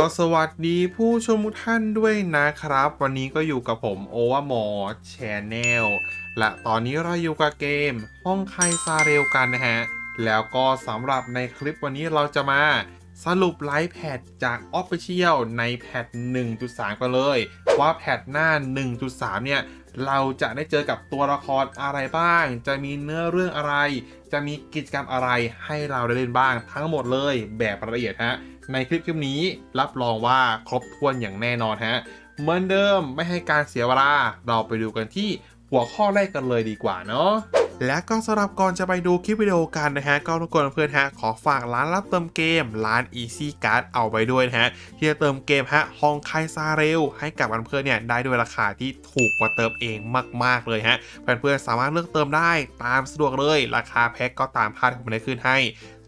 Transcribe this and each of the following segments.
ก็สวัสดีผู้ชมทุกท่านด้วยนะครับ วันนี้ก็อยู่กับผมโอวามอชแนลและตอนนี้เราอยู่กับเกม ห้องไคซาเรลกันนะฮะ แล้วก็สำหรับในคลิปวันนี้เราจะมาสรุปไลฟ์แพทจาก Official ในแพท1.3 กันเลย ว่าแพทหน้า 1.3 เนี่ย เราจะได้เจอกับตัวละครอะไรบ้าง จะมีเนื้อเรื่องอะไร จะมีกิจกรรมอะไรให้เราได้เล่นบ้างทั้งหมดเลยแบบละเอียดฮะ ในคลิปคลิปนี้รับรองว่าครบถ้วนอย่างแน่นอนฮะ เหมือนเดิมไม่ให้การเสียเวลา เราไปดูกันที่หัวข้อแรกกันเลยดีกว่าเนาะและก็สำหรับก่อนจะไปดูคลิปวิดีโอกันนะฮะ ก็ทุกคนเพื่อนฮะ ขอฝากร้านรับเติมเกมร้าน Easy Card เอาไว้ด้วยนะฮะ ที่จะเติมเกมฮะฮองไคซาเรลให้กับเพื่อนเนี่ยได้ด้วยราคาที่ถูกกว่าเติมเองมาก ๆ เลยฮะ เพื่อนๆสามารถเลือกเติมได้ตามสะดวกเลย ราคาแพ็กก็ตามภาพที่ผมได้ขึ้นให้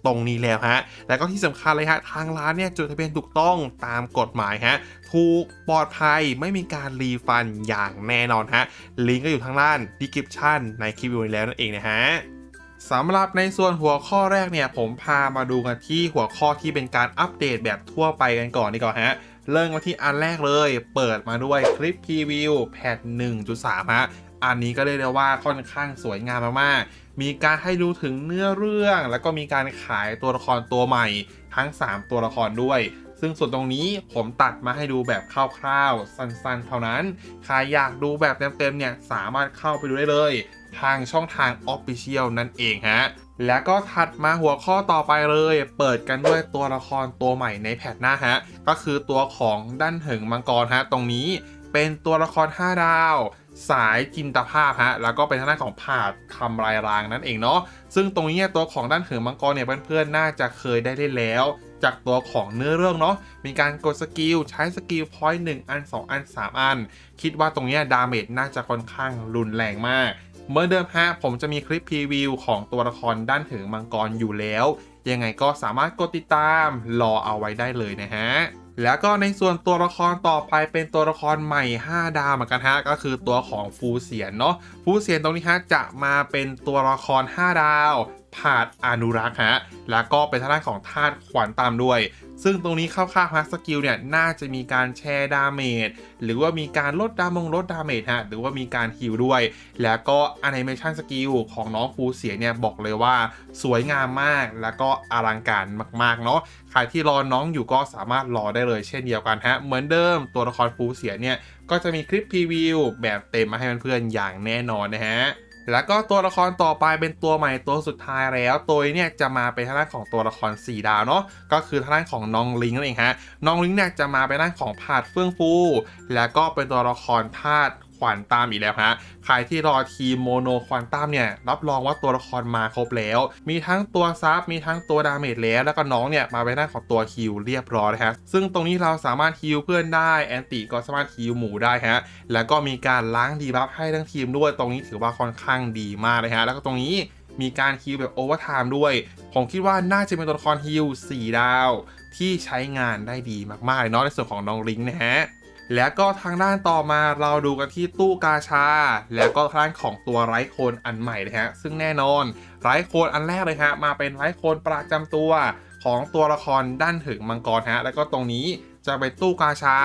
ตรงนี้แล้วฮะ แล้วก็ที่สำคัญเลยฮะ ทางร้านเนี่ยจดทะเบียนถูกต้องตามกฎหมายฮะ ถูกปลอดภัยไม่มีการรีฟันอย่างแน่นอนฮะ ลิงก์ก็อยู่ทางล่างดีคริปชั่นในคลิปวิดีโอนี้แล้วนั่นเองนะฮะสำหรับในส่วนหัวข้อแรกเนี่ย ผมพามาดูกันที่หัวข้อที่เป็นการอัปเดตแบบทั่วไปกันก่อนดีกว่าฮะ เริ่มมาที่อันแรกเลย เปิดมาด้วยคลิปพรีวิวแพท1.3 ฮะ อันนี้ก็เรียกได้ว่าค่อนข้างสวยงามมากๆ มีการให้ดูถึงเนื้อเรื่อง แล้วก็มีการขายตัวละครตัวใหม่ ทั้ง 3 ตัวละครด้วยซึ่งส่วนตรงนี้ผมตัดมาให้ดูแบบคร่าวๆ สั้นๆ เท่านั้น ใครอยากดูแบบเต็มๆ เนี่ย สามารถเข้าไปดูได้เลย ทางช่องทาง Official นั่นเองฮะ แล้วก็ถัดมาหัวข้อต่อไปเลย เปิดกันด้วยตัวละครตัวใหม่ในแพทหน้าฮะ ก็คือตัวของด้านเหิงมังกรฮะ ตรงนี้เป็นตัวละคร 5 ดาว สายจินตภาพฮะ แล้วก็เป็นทางด้านของผาดทำลายรางนั่นเองเนาะ ซึ่งตรงนี้ตัวของด้านเหิงมังกรเนี่ยเพื่อนๆน่าจะเคยได้เล่นแล้วจากตัวของเนื้อเรื่องเนาะ มีการกดสกิลใช้สกิลพอยต์1อัน 2 อัน 3 อัน คิดว่าตรงนี้ดาเมจน่าจะค่อนข้างรุนแรงมาก เมื่อเดิมฮะผมจะมีคลิปพรีวิวของตัวละครด้านถึงมังกรอยู่แล้ว ยังไงก็สามารถกดติดตามรอเอาไว้ได้เลยนะฮะแล้วก็ในส่วนตัวละครต่อไปเป็นตัวละครใหม่ 5 ดาวเหมือนกันฮะก็คือตัวของฟูเซียนเนาะฟูเซียนตรงนี้ฮะจะมาเป็นตัวละคร 5 ดาว ผาดอนุรักษ์ฮะ แล้วก็เป็นทางด้านของธาตุขวัญตามด้วย ซึ่งตรงนี้เข้าๆฮะสกิลเนี่ย น่าจะมีการแชร์ดาเมจ หรือว่ามีการลดดามงลดดาเมจฮะ หรือว่ามีการฮิลด้วย แล้วก็แอนิเมชันสกิลของน้องฟูเสียเนี่ย บอกเลยว่าสวยงามมาก แล้วก็อลังการมาก ๆ เนาะ ใครที่รอน้องอยู่ก็สามารถรอได้เลยเช่นเดียวกันฮะ เหมือนเดิมตัวละครฟูเสียเนี่ย ก็จะมีคลิปพรีวิวแบบเต็มมาให้เพื่อนๆอย่างแน่นอนนะฮะ แล้วก็ตัวละครต่อไปเป็นตัวใหม่ตัวสุดท้ายแล้ว ตัวเนี่ยจะมาเป็นทางด้านของตัวละคร 4 ดาวเนาะก็คือทางด้านของน้องลิงนั่นเองฮะน้องลิงเนี่ยจะมาเป็นด้านของผาดเฟื่องฟู แล้วก็เป็นตัวละครพาด ขวัญตามอีกแล้วฮะ ใครที่รอทีมโมโนควอนตัมเนี่ย รับรองว่าตัวละครมาครบแล้ว มีทั้งตัวซับมีทั้งตัวดาเมจแล้ว แล้วก็น้องเนี่ย มาเป็นหน้าของตัวฮิลเรียบร้อยนะฮะ ซึ่งตรงนี้เราสามารถฮิลเพื่อนได้แอนติก็สามารถฮิลหมูได้ฮะ แล้วก็มีการล้างดีบัฟให้ทั้งทีมด้วยตรงนี้ถือว่าค่อนข้างดีมากเลยฮะ แล้วก็ตรงนี้มีการฮิลแบบโอเวอร์ไทม์ด้วย ผมคิดว่าน่าจะเป็นตัวละครฮิล4ดาว ที่ใช้งานได้ดีมากๆเลยเนาะในส่วนของน้องลิงนะฮะ แล้วก็ทางด้านต่อมาเราดูกันที่ตู้กาชา แล้วก็ทางด้านของตัวไร้โคนอันใหม่เลยฮะซึ่งแน่นอนไร้โคนอันแรกเลยฮะมาเป็นไร้โคนประจำตัวของตัวละครด้านถึงมังกรฮะแล้วก็ตรงนี้จะเป็นตู้กาชา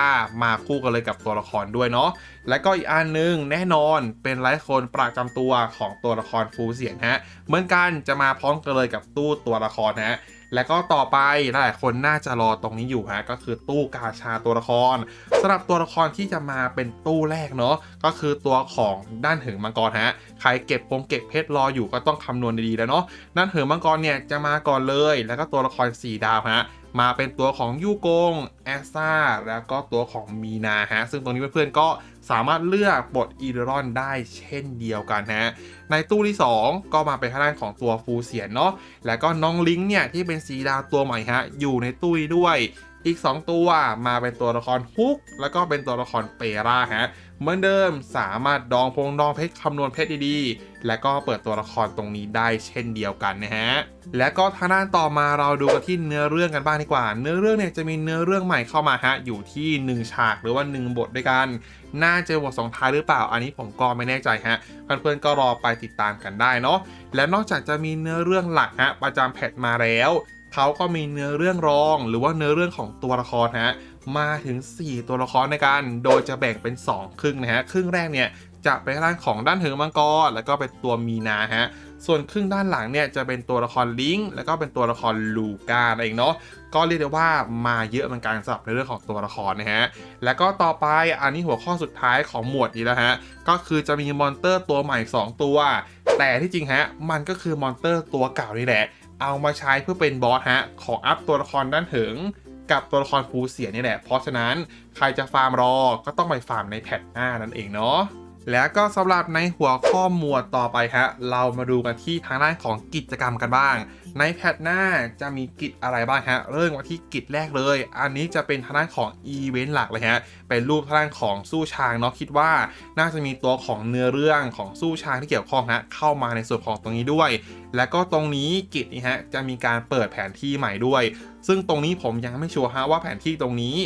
มาคู่กันเลยกับตัวละครด้วยเนาะ และก็อีกอันหนึงแน่นอนเป็นไร้โคนประจำตัวของตัวละครฟูเสียนฮะ เหมือนกันจะมาพร้อมกันเลยกับตู้ตัวละครฮะ และก็ต่อไปหลายคนน่าจะรอตรงนี้อยู่ฮะก็คือตู้กาชาตัวละครสำหรับตัวละครที่จะมาเป็นตู้แรกเนาะก็คือตัวของด้านเหิงมังกรฮะใครเก็บปงเก็บเพชรรออยู่ก็ต้องคำนวณดีๆแล้วเนาะด้านเหิงมังกรเนี่ยจะมาก่อนเลย แล้วก็ตัวละคร4ดาวฮะมาเป็นตัวของยูกงแอสซาแล้วก็ตัวของมีนาฮะซึ่งตรงนี้เพื่อนๆก็ สามารถเลือกบทอีเดรอนได้เช่นเดียวกันฮะในตู้ที่ 2 ก็มาเป็นทางด้านของตัวฟูเสียนเนาะแล้วก็น้องลิงเนี่ยที่เป็นสีดาตัวใหม่ฮะอยู่ในตู้ด้วย อีก 2 ตัวมาเป็นตัวละครฮุก แล้วก็เป็นตัวละครเปราฮะ เหมือนเดิมสามารถดองพงดองเพชรคำนวณเพชรดีๆ และก็เปิดตัวละครตรงนี้ได้เช่นเดียวกันนะฮะ และก็ทางด้านต่อมาเราดูกันที่เนื้อเรื่องกันบ้างดีกว่า เนื้อเรื่องเนี่ยจะมีเนื้อเรื่องใหม่เข้ามาฮะ อยู่ที่ 1 ฉากหรือว่า 1 บทด้วยกัน น่าจะบทสองท้ายหรือเปล่า อันนี้ผมก็ไม่แน่ใจฮะ เพื่อนๆก็รอไปติดตามกันได้เนาะ และนอกจากจะมีเนื้อเรื่องหลักฮะประจำแพทมาแล้ว เขาก็มีเนื้อเรื่องรอง หรือว่าเนื้อเรื่องของตัวละครฮะมาถึง 4 ตัวละครในกันโดยจะแบ่งเป็น 2 ครึ่งนะฮะ ครึ่งแรกเนี่ยจะเป็นด้านของด้านเหิงมังกร แล้วก็เป็นตัวมีนาฮะ ส่วนครึ่งด้านหลังเนี่ยจะเป็นตัวละครลิงก์แล้วก็เป็นตัวละครลูกานั่นเองเนาะ ก็เรียกได้ว่ามาเยอะเหมือนกันสำหรับในเรื่องของตัวละครนะฮะ แล้วก็ต่อไปอันนี้หัวข้อสุดท้ายของหมวดนี้แล้วฮะ ก็คือจะมีมอนเตอร์ตัวใหม่ 2 ตัว แต่ที่จริงฮะมันก็คือมอนเตอร์ตัวเก่านี่แหละ เอามาใช้เพื่อเป็นบอสฮะ ของอัพตัวละครด้านเถิง กับตัวละครฟูเสียนี่แหละ เพราะฉะนั้นใครจะฟาร์มรอ ก็ต้องไปฟาร์มในแพทหน้านั่นเองเนาะ แล้วก็สำหรับในหัวข้อหมวดต่อไปฮะเรามาดูกันที่ทางด้านของกิจกรรมกันบ้าง ในแพทหน้าจะมีกิจอะไรบ้างฮะเริ่มมาที่กิจแรกเลย อันนี้จะเป็นทางด้านของอีเวนต์หลักเลยฮะเป็นรูปทางด้านของสู้ช้างเนาะคิดว่า น่าจะมีตัวของเนื้อเรื่องของสู้ช้างที่เกี่ยวข้องฮะเข้ามาในส่วนของตรงนี้ด้วย แล้วก็ตรงนี้กิจนี่ฮะจะมีการเปิดแผนที่ใหม่ด้วย ซึ่งตรงนี้ผมยังไม่ชัวร์ฮะว่าแผนที่ตรงนี้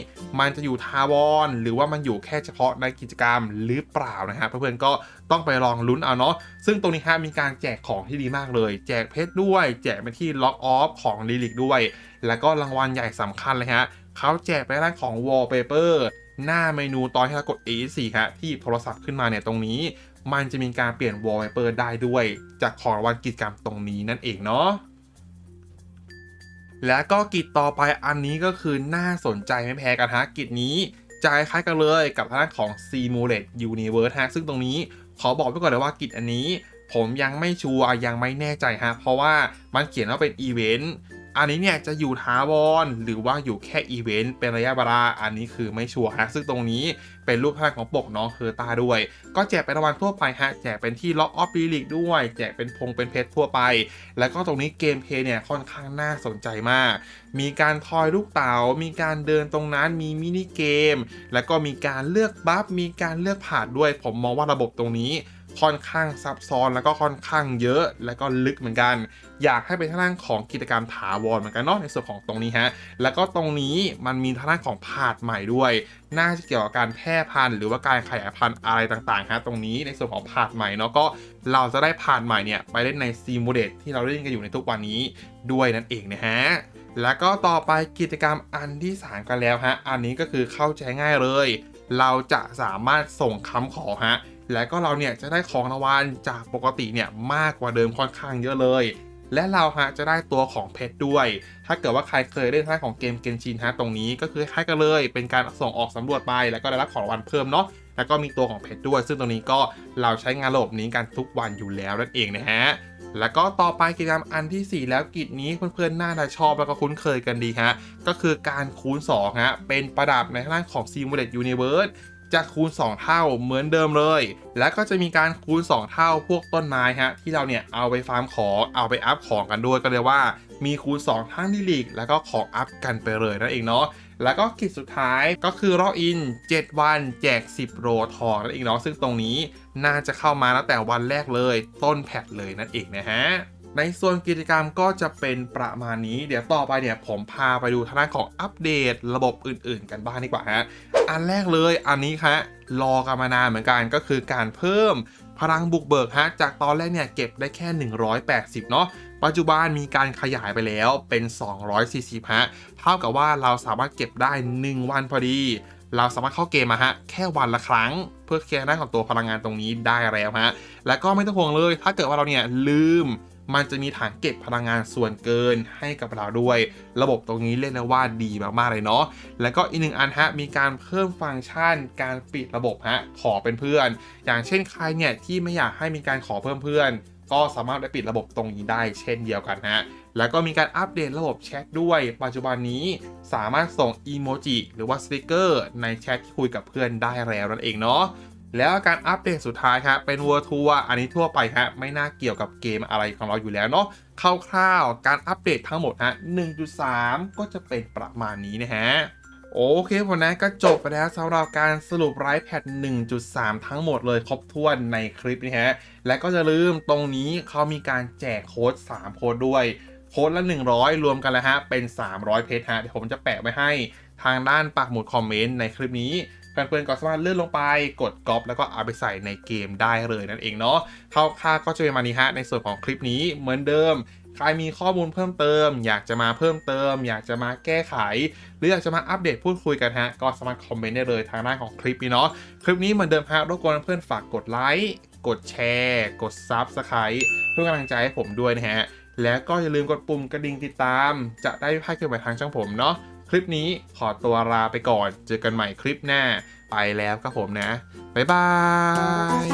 มันจะอยู่ทาวอนหรือว่ามันอยู่แค่เฉพาะในกิจกรรมหรือเปล่านะฮะเพื่อนๆก็ต้องไปลองลุ้นเอาเนาะซึ่งตรงนี้ฮะมีการแจกของที่ดีมากเลย แจกเพชรด้วย แจกไปที่ล็อกออฟของลิลิกด้วย แล้วก็รางวัลใหญ่สำคัญเลยฮะเขาแจกไปด้านของ wallpaper หน้าเมนูตอนที่เรากด A4 ฮะที่โทรศัพท์ขึ้นมาเนี่ยตรงนี้ มันจะมีการเปลี่ยน wallpaper ได้ด้วย จากของรางวัลกิจกรรมตรงนี้นั่นเองเนาะ และก็กิจต่อไปอันนี้ก็คือน่าสนใจไม่แพ้กันฮะกิจนี้จะคล้ายกันเลยกับทางด้านของ Simulate Universe ฮะซึ่งตรงนี้ขอบอกไว้ก่อนเลยว่ากิจอันนี้ ผมยังไม่ชัวร์ยังไม่แน่ใจฮะเพราะว่ามันเขียนว่าเป็นอีเวนต์ อันนี้เนี่ยจะอยู่ท้าวอนหรือว่าอยู่แค่อีเวนต์เป็นระยะเวลาอันนี้คือไม่ชัวร์ฮะซึ่งตรงนี้เป็นรูปภาพของปกน้องเคอร์ตาด้วย ก็แจกเป็นรางวัลทั่วไปฮะแจกเป็นที่ล็อกออฟ l ีลิกด้วย แจกเป็นพงเป็นเพชรทั่วไป แล้วก็ตรงนี้เกมเพย์เนี่ยค่อนข้างน่าสนใจมาก มีการทอยลูกเต๋ามีการเดินตรงนั้นมีมินิเกม แล้วก็มีการเลือกบัฟมีการเลือกผ่านด้วย ผมมองว่าระบบตรงนี้ ค่อนข้างซับซ้อนแล้วก็ค่อนข้างเยอะแล้วก็ลึกเหมือนกัน อยากให้เป็นทางด้านของกิจกรรมถาวรเหมือนกันเนาะในส่วนของตรงนี้ฮะแล้วก็ตรงนี้มันมีทางด้านของผาดใหม่ด้วย น่าจะเกี่ยวกับการแพร่พันธุ์หรือว่าการขยายพันธุ์อะไรต่างๆฮะตรงนี้ในส่วนของผาดใหม่เนาะก็เราจะได้ผาดใหม่เนี่ยไปเล่นในซีมูเลตที่เราเล่นกันอยู่ในทุกวันนี้ด้วยนั่นเองนะฮะแล้วก็ต่อไปกิจกรรมอันที่ 3 กันแล้วฮะ อันนี้ก็คือเข้าใจง่ายเลย เราจะสามารถส่งคำขอฮะ และก็เราเนี่ยจะได้ของรางวัลจากปกติเนี่ยมากกว่าเดิมค่อนข้างเยอะเลย และเราฮะจะได้ตัวของเพชรด้วย ถ้าเกิดว่าใครเคยเล่นท่าของเกมเกนชินฮะตรงนี้ก็คือคล้ายกันเลย เป็นการส่งออกสำรวจไปแล้วก็ได้รับของรางวัลเพิ่มเนาะแล้วก็มีตัวของเพชรด้วย ซึ่งตรงนี้ก็เราใช้งานระบบนี้กันทุกวันอยู่แล้วนั่นเองนะฮะแล้วก็ต่อไปกิจกรรมอันที่ 4 แล้วกิจนี้เพื่อนๆน่าจะชอบแล้วก็คุ้นเคยกันดีฮะ ก็คือการคูณ2ฮะ เป็นประดับในทางด้านของ Simulate Universe จะคูณ 2 เท่าเหมือนเดิมเลย แล้วก็จะมีการคูณ 2 เท่าพวกต้นไม้ฮะที่เราเนี่ยเอาไปฟาร์มของเอาไปอัพของกันด้วยก็เรียกว่ามีคูณ 2 ทั้งดิลิกแล้วก็ของอัพกันไปเลยนั่นเองเนาะแล้วก็กิจสุดท้ายก็คือรออิน 7 วันแจก 10 โรทองนั่นเองเนาะซึ่งตรงนี้น่าจะเข้ามาตั้งแต่วันแรกเลย ต้นแพทเลยนั่นเองนะฮะ ในส่วนกิจกรรมก็จะเป็นประมาณนี้ เดี๋ยวต่อไปเนี่ยผมพาไปดูทางด้านของอัปเดตระบบอื่นๆ กันบ้างดีกว่าฮะ อันแรกเลยอันนี้ฮะรอกันมานานเหมือนกันก็คือการเพิ่มพลังบุกเบิกฮะจากตอนแรกเนี่ยเก็บได้แค่ 180 เนาะปัจจุบันมีการขยายไปแล้วเป็น 240ฮะเท่ากับว่าเราสามารถเก็บได้ 1 วันพอดี เราสามารถเข้าเกมมาฮะแค่วันละครั้ง เพื่อเคลียร์หน้าของตัวพลังงานตรงนี้ได้แล้วฮะแล้วก็ไม่ต้องห่วงเลยถ้าเกิดว่าเราเนี่ยลืม มันจะมีถังเก็บพลังงานส่วนเกินให้กับเราด้วย ระบบตรงนี้เรียกได้ว่าดีมากๆเลยเนาะแล้วก็อีกหนึ่งอันฮะมีการเพิ่มฟังก์ชัน การปิดระบบฮะขอเป็นเพื่อน อย่างเช่นใครเนี่ยที่ไม่อยากให้มีการขอเพิ่มเพื่อน ก็สามารถได้ปิดระบบตรงนี้ได้เช่นเดียวกันฮะแล้วก็มีการอัปเดตระบบแชทด้วย ปัจจุบันนี้สามารถส่งอีโมจิหรือว่าสติกเกอร์ในแชทที่คุยกับเพื่อนได้แล้วนั่นเองเนาะ แล้วการอัปเดตสุดท้ายครับเป็น World Tour อันนี้ทั่วไปฮะไม่น่าเกี่ยวกับเกมอะไรของเราอยู่แล้วเนาะคร่าวๆการอัปเดตทั้งหมดฮะ1.3 ก็จะเป็นประมาณนี้นะฮะโอเคผมนะก็จบไปแล้วสำหรับการสรุปไลฟ์แพท1.3 ทั้งหมดเลยครบถ้วนในคลิปนี้ฮะ และก็จะลืมตรงนี้เขามีการแจกโค้ด 3 โค้ดด้วย โค้ดละ 100 รวมกันแล้วฮะ เป็น 300 เพชรฮะเดี๋ยวผมจะแปะไว้ให้ทางด้านปักหมุดคอมเมนต์ในคลิปนี้ เพื่อนก็สามารถเลื่อนลงไปกดก๊อปแล้วก็เอาไปใส่ในเกมได้เลยนั่นเองเนาะคร่าวๆก็จะเป็นมานี้ฮะในส่วนของคลิปนี้เหมือนเดิมใครมีข้อมูลเพิ่มเติม อยากจะมาเพิ่มเติม อยากจะมาแก้ไข หรืออยากจะมาอัปเดตพูดคุยกันฮะ ก็สามารถคอมเมนต์ได้เลยทางด้านของคลิปนี้เนาะคลิปนี้เหมือนเดิมฮะรบกวนเพื่อนๆฝากกดไลค์กดแชร์ กด Subscribe เพื่อกำลังใจให้ผมด้วยนะฮะ แล้วก็อย่าลืมกดปุ่มกระดิ่งติดตาม จะได้ไม่พลาดคลิปใหม่ทางช่องผมเนาะ คลิปนี้ขอตัวลาไปก่อน เจอกันใหม่คลิปหน้า ไปแล้วครับผมนะ บ๊ายบาย